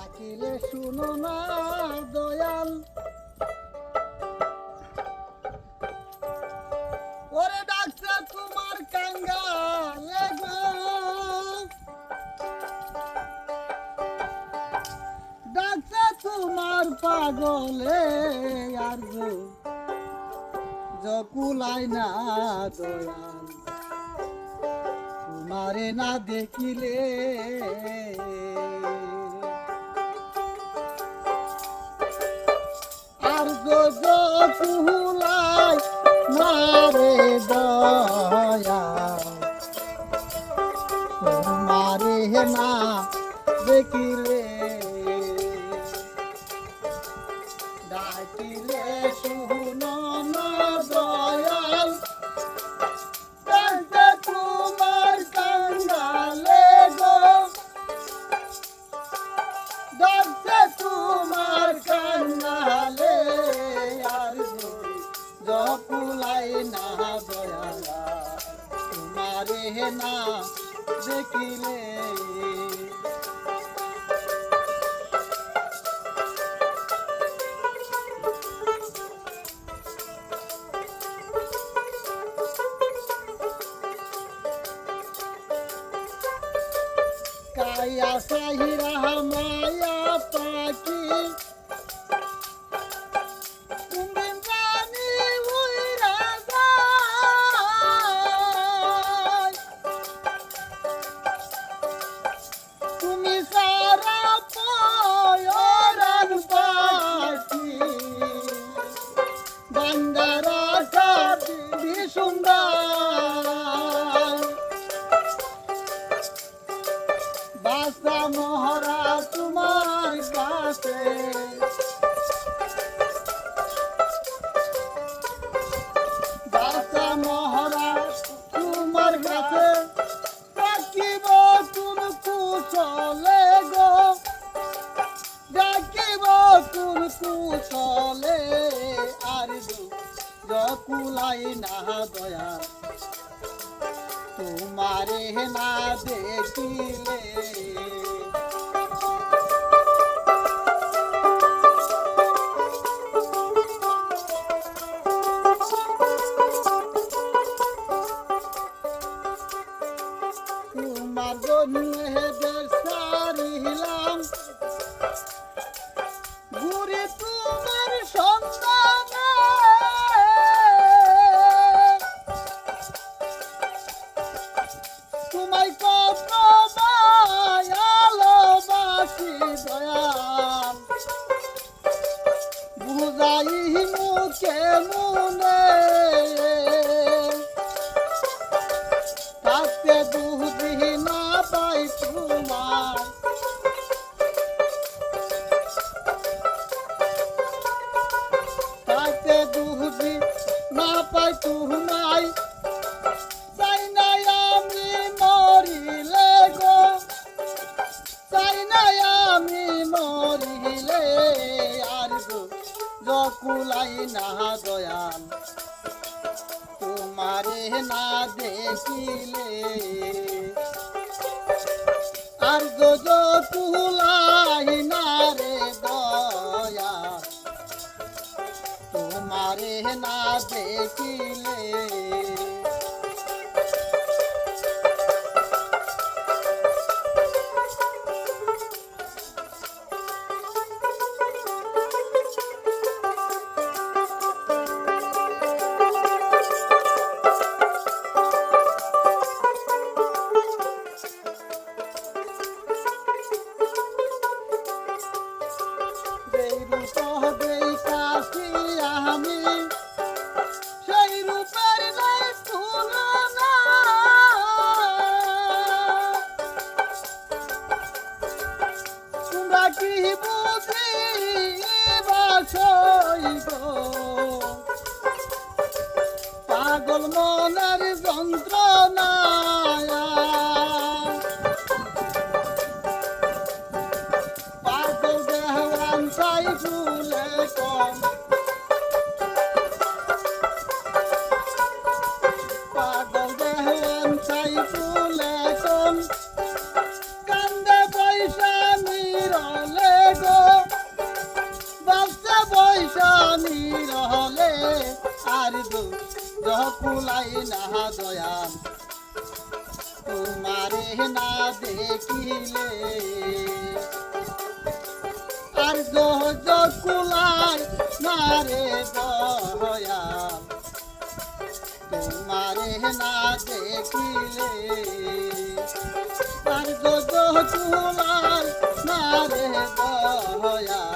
ডাকিলে শুনো না দয়াল। ওরে ডাকছে তোমার কাঙ্গালে গো। ডাকছে তোমার পাগলে, আর জকুলাই না দয়াল, তোমারে না দেখিলে। জকুলাই না রে দয়া। তোমারে না দেখিলে। ডাকিলে শুনো না দেখিলে। কায়া সাহিরা মায়া পাখি ডাকিব কোন কুশলে। আর গো জকুলাই না দয়া। তোমারে না দেখিলে। তোমার জন্য তোমার সন্তানে। তোমায় কত ভালোবাসি দয়াল। বুঝাই মুখে জকুলাই না দয়াল, তোমারে না দেখিলে। আর গো জকুলাই না রে দয়াল, তোমারে না দেখিলে। আর দো কুলাই না দয়াল, তোমারে না দেখিলে। আর কুলাই না রে দয়াল, তোমারে না দেখিলে। আর কুলাই না রে দয়াল।